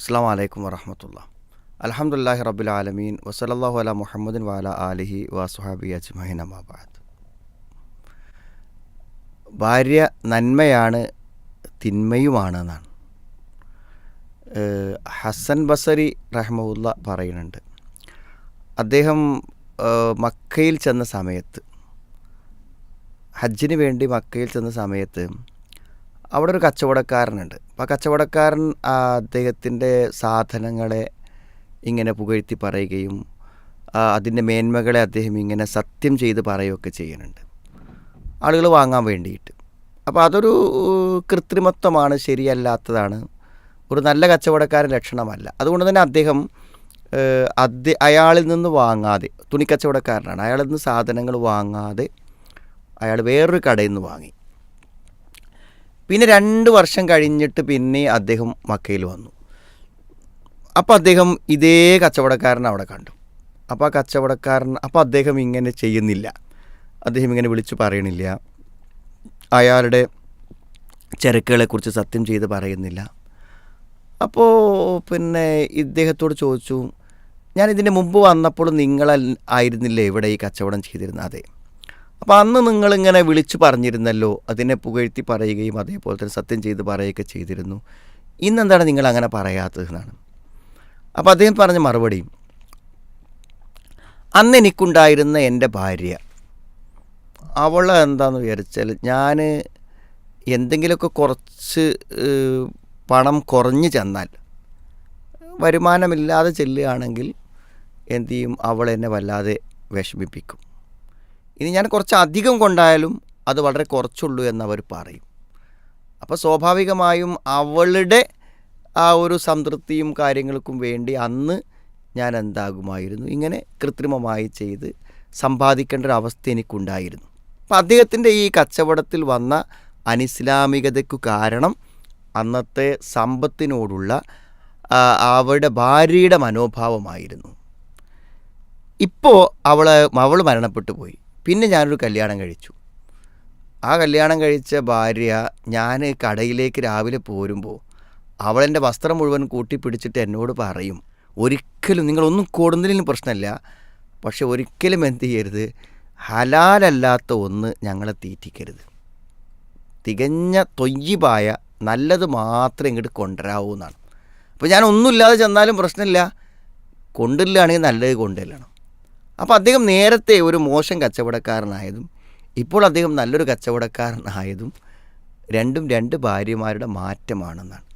അസ്സാം വലൈക്കും വറഹമത്തുള്ള. അലഹമുല്ലാഹി റബുൽ ആലമീൻ. വസലല്ലാഹു അല മുഹമ്മദിൻ വാല ആലിഹി വാസുഹാബി അജ്മഹിൻ അമാബാദ് ഭാര്യ നന്മയാണ് തിന്മയുമാണ് എന്നാണ് ഹസൻ ബസരി റഹ്മുല്ല പറയുന്നുണ്ട്. അദ്ദേഹം മക്കയിൽ ചെന്ന സമയത്ത് ഹജ്ജിന് വേണ്ടി മക്കയിൽ ചെന്ന സമയത്ത് അവിടെ ഒരു കച്ചവടക്കാരനുണ്ട്. അപ്പോൾ ആ കച്ചവടക്കാരൻ അദ്ദേഹത്തിന്റെ സാധനങ്ങളെ ഇങ്ങനെ പുകഴ്ത്തി പറയുകയും അതിന്റെ മേന്മകളെ അദ്ദേഹം ഇങ്ങനെ സത്യം ചെയ്ത് പറയുകയൊക്കെ ചെയ്യുന്നുണ്ട്. ആളുകൾ വാങ്ങാൻ വേണ്ടിയിട്ട്. അപ്പോൾ അതൊരു കൃത്രിമത്വമാണ് ശരിയല്ലാത്തതാണ്. ഒരു നല്ല കച്ചവടക്കാരൻ ലക്ഷണമല്ല. അതുകൊണ്ട് തന്നെ അദ്ദേഹം അദ്ദേ അയാളിൽ നിന്ന് വാങ്ങാതെ തുണിക്കച്ചവടക്കാരനാണ്. അയാളിൽ നിന്ന് സാധനങ്ങൾ വാങ്ങാതെ അയാൾ വേറൊരു കടയിൽ നിന്ന് വാങ്ങി. പിന്നെ രണ്ട് വർഷം കഴിഞ്ഞിട്ട് പിന്നെ അദ്ദേഹം മക്കയിൽ വന്നു. അപ്പോൾ അദ്ദേഹം ഇതേ കച്ചവടക്കാരൻ അവിടെ കണ്ടു. അപ്പോൾ ആ കച്ചവടക്കാരൻ അപ്പോൾ അദ്ദേഹം ഇങ്ങനെ ചെയ്യുന്നില്ല. അദ്ദേഹം ഇങ്ങനെ വിളിച്ചു പറയണില്ല. അയാളുടെ ചരക്കുകളെക്കുറിച്ച് സത്യം ചെയ്ത് പറയുന്നില്ല. അപ്പോൾ പിന്നെ ഇദ്ദേഹത്തോട് ചോദിച്ചു ഞാൻ ഇതിന്റെ മുമ്പ് വന്നപ്പോൾ നിങ്ങൾ ആയിരുന്നില്ലേ ഇവിടെ ഈ കച്ചവടം ചെയ്തിരുന്നത്? അതെ. അപ്പോൾ അന്ന് നിങ്ങളിങ്ങനെ വിളിച്ചു പറഞ്ഞിരുന്നല്ലോ അതിനെ പുകഴ്ത്തി പറയുകയും അതേപോലെ തന്നെ സത്യം ചെയ്ത് പറയുകയൊക്കെ ചെയ്തിരുന്നു. ഇന്നെന്താണ് നിങ്ങൾ അങ്ങനെ പറയാത്തത് എന്നാണ്. അപ്പോൾ അദ്ദേഹം പറഞ്ഞ മറുപടി അന്ന് എനിക്കുണ്ടായിരുന്ന എന്റെ ഭാര്യ അവൾ എന്താന്ന് വിചാരിച്ചാൽ ഞാൻ എന്തെങ്കിലുമൊക്കെ കുറച്ച് പണം കുറഞ്ഞു ചെന്നാൽ വരുമാനമില്ലാതെ ചെല്ലുകയാണെങ്കിൽ എന്തു ചെയ്യും? അവൾ എന്നെ വല്ലാതെ വിഷമിപ്പിക്കും. ഇനി ഞാൻ കുറച്ച് അധികം കൊണ്ടായാലും അത് വളരെ കുറച്ചുള്ളൂ എന്നവർ പറയും. അപ്പോൾ സ്വാഭാവികമായും അവളുടെ ആ ഒരു സംതൃപ്തിയും കാര്യങ്ങൾക്കും വേണ്ടി അന്ന് ഞാൻ എന്താകുമായിരുന്നു? ഇങ്ങനെ കൃത്രിമമായി ചെയ്ത് സമ്പാദിക്കേണ്ട ഒരു അവസ്ഥ എനിക്കുണ്ടായിരുന്നു. അപ്പം അദ്ദേഹത്തിന്റെ ഈ കച്ചവടത്തിൽ വന്ന അനിസ്ലാമികതയ്ക്കു കാരണം അന്നത്തെ സമ്പത്തിനോടുള്ള അവരുടെ ഭാര്യയുടെ മനോഭാവമായിരുന്നു. ഇപ്പോൾ അവൾ അവൾ മരണപ്പെട്ടു പോയി. പിന്നെ ഞാനൊരു കല്യാണം കഴിച്ചു. ആ കല്യാണം കഴിച്ച ഭാര്യ ഞാൻ കടയിലേക്ക് രാവിലെ പോരുമ്പോൾ അവളെന്റെ വസ്ത്രം മുഴുവൻ കൂട്ടിപ്പിടിച്ചിട്ട് എന്നോട് പറയും ഒരിക്കലും നിങ്ങളൊന്നും കൂടുന്നതിലും പ്രശ്നമില്ല പക്ഷെ ഒരിക്കലും എന്ത് ചെയ്യരുത്. ഹലാലല്ലാത്ത ഒന്ന് ഞങ്ങളെ തീറ്റിക്കരുത്. തികഞ്ഞ തൊയ്യിബായ നല്ലത് മാത്രം ഇങ്ങോട്ട് കൊണ്ടുവരാവൂ എന്നാണ്. അപ്പോൾ ഞാൻ ഒന്നുമില്ലാതെ ചെന്നാലും പ്രശ്നമില്ല. കൊണ്ടില്ലാണെങ്കിൽ നല്ലത് കൊണ്ടുവരണം അപ്പോൾ അദ്ദേഹം നേരത്തെ ഒരു മോശം കച്ചവടക്കാരനായതും ഇപ്പോൾ അദ്ദേഹം നല്ലൊരു കച്ചവടക്കാരനായതും രണ്ടും രണ്ട് ഭാര്യമാരുടെ മാറ്റമാണെന്നാണ്.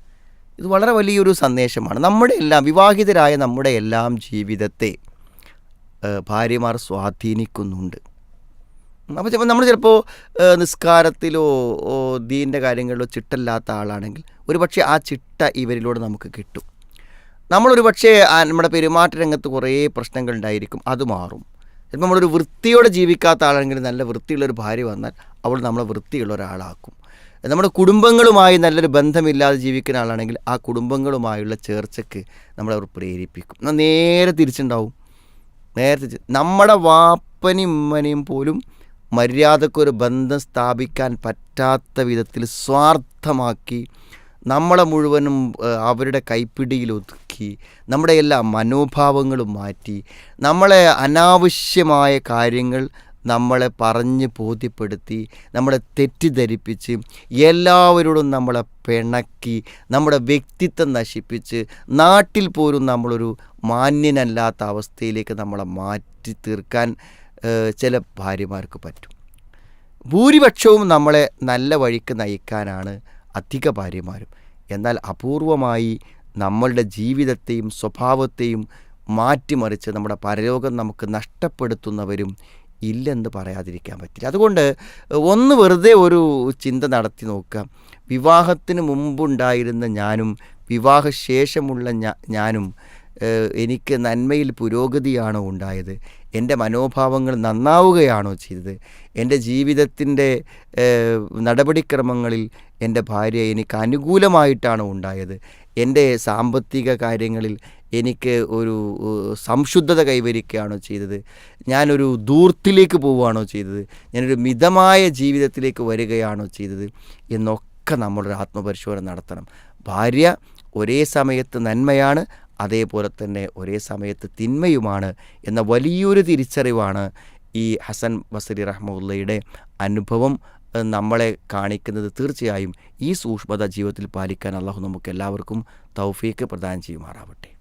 ഇത് വളരെ വലിയൊരു സന്ദേശമാണ്. നമ്മുടെ എല്ലാം വിവാഹിതരായ നമ്മുടെ എല്ലാം ജീവിതത്തെ ഭാര്യമാർ സ്വാധീനിക്കുന്നുണ്ട്. അപ്പോൾ ചിലപ്പോൾ നമ്മൾ ചിലപ്പോൾ നിസ്കാരത്തിലോ ദീന്റെ കാര്യങ്ങളിലോ ചിട്ടല്ലാത്ത ആളാണെങ്കിൽ ഒരുപക്ഷെ ആ ചിട്ട ഇവരിലൂടെ നമുക്ക് കിട്ടും. നമ്മളൊരു പക്ഷേ നമ്മുടെ പെരുമാറ്റ രംഗത്ത് കുറേ പ്രശ്നങ്ങൾ ഉണ്ടായിരിക്കും. അത് മാറും. ചിലപ്പോൾ നമ്മളൊരു വൃത്തിയോടെ ജീവിക്കാത്ത ആളാണെങ്കിൽ നല്ല വൃത്തിയുള്ളൊരു ഭാര്യ വന്നാൽ അവൾ നമ്മളെ വൃത്തിയുള്ള ഒരാളാക്കും. നമ്മുടെ കുടുംബങ്ങളുമായി നല്ലൊരു ബന്ധമില്ലാതെ ജീവിക്കുന്ന ആളാണെങ്കിൽ ആ കുടുംബങ്ങളുമായുള്ള ചേർച്ചയ്ക്ക് നമ്മളവർ പ്രേരിപ്പിക്കും. എന്നാൽ നേരെ തിരിച്ചുണ്ടാവും. നേരെ തിരിച്ച് നമ്മുടെ വാപ്പനും ഉമ്മനെയും പോലും മര്യാദക്കൊരു ബന്ധം സ്ഥാപിക്കാൻ പറ്റാത്ത വിധത്തിൽ സ്വാർത്ഥമാക്കി നമ്മളെ മുഴുവനും അവരുടെ കൈപ്പിടിയിൽ ഒതുക്കി നമ്മുടെ എല്ലാ മനോഭാവങ്ങളും മാറ്റി നമ്മളെ അനാവശ്യമായ കാര്യങ്ങൾ നമ്മളെ പറഞ്ഞ് ബോധ്യപ്പെടുത്തി നമ്മളെ തെറ്റിദ്ധരിപ്പിച്ച് എല്ലാവരോടും നമ്മളെ പിണക്കി നമ്മുടെ വ്യക്തിത്വം നശിപ്പിച്ച് നാട്ടിൽ പോലും നമ്മളൊരു മാന്യനല്ലാത്ത അവസ്ഥയിലേക്ക് നമ്മളെ മാറ്റി തീർക്കാൻ ചില ഭാര്യമാർക്ക് പറ്റും. ഭൂരിപക്ഷവും നമ്മളെ നല്ല വഴിക്ക് നയിക്കാനാണ് അധിക ഭാര്യമാരും. എന്നാൽ അപൂർവമായി നമ്മളുടെ ജീവിതത്തെയും സ്വഭാവത്തെയും മാറ്റിമറിച്ച് നമ്മുടെ പരലോകം നമുക്ക് നഷ്ടപ്പെടുത്തുന്നവരും ഇല്ലെന്ന് പറയാതിരിക്കാൻ പറ്റില്ല. അതുകൊണ്ട് ഒന്ന് വെറുതെ ഒരു ചിന്ത നടത്തി നോക്കുക. വിവാഹത്തിന് മുമ്പുണ്ടായിരുന്ന ഞാനും വിവാഹശേഷമുള്ള ഞാനും എനിക്ക് നന്മയിൽ പുരോഗതിയാണോ ഉണ്ടായത്? എന്റെ മനോഭാവങ്ങൾ നന്നാവുകയാണോ ചെയ്തത്? എന്റെ ജീവിതത്തിന്റെ നടപടിക്രമങ്ങളിൽ എന്റെ ഭാര്യ എനിക്ക് അനുകൂലമായിട്ടാണോ ഉണ്ടായത്? എന്റെ സാമ്പത്തിക കാര്യങ്ങളിൽ എനിക്ക് ഒരു സംശുദ്ധത കൈവരിക്കുകയാണോ ചെയ്തത്? ഞാനൊരു ദൂർത്തിലേക്ക് പോവുകയാണോ ചെയ്തത്? ഞാനൊരു മിതമായ ജീവിതത്തിലേക്ക് വരികയാണോ ചെയ്തത്? എന്നൊക്കെ നമ്മളൊരു ആത്മപരിശോധന നടത്തണം. ഭാര്യ ഒരേ സമയത്ത് നന്മയാണ് അതേപോലെ തന്നെ ഒരേ സമയത്ത് തിന്മയുമാണ് എന്ന വലിയൊരു തിരിച്ചറിവാണ് ഈ ഹസൻ ബസരി റഹ്മുള്ളയുടെ അനുഭവം നമ്മളെ കാണിക്കുന്നത് തീർച്ചയായും ഈ സൂക്ഷ്മത ജീവിതത്തിൽ പാലിക്കാൻ അള്ളാഹു നമുക്ക് എല്ലാവർക്കും തൗഫീക്ക് പ്രദാനം ചെയ്യുമാറാവട്ടെ.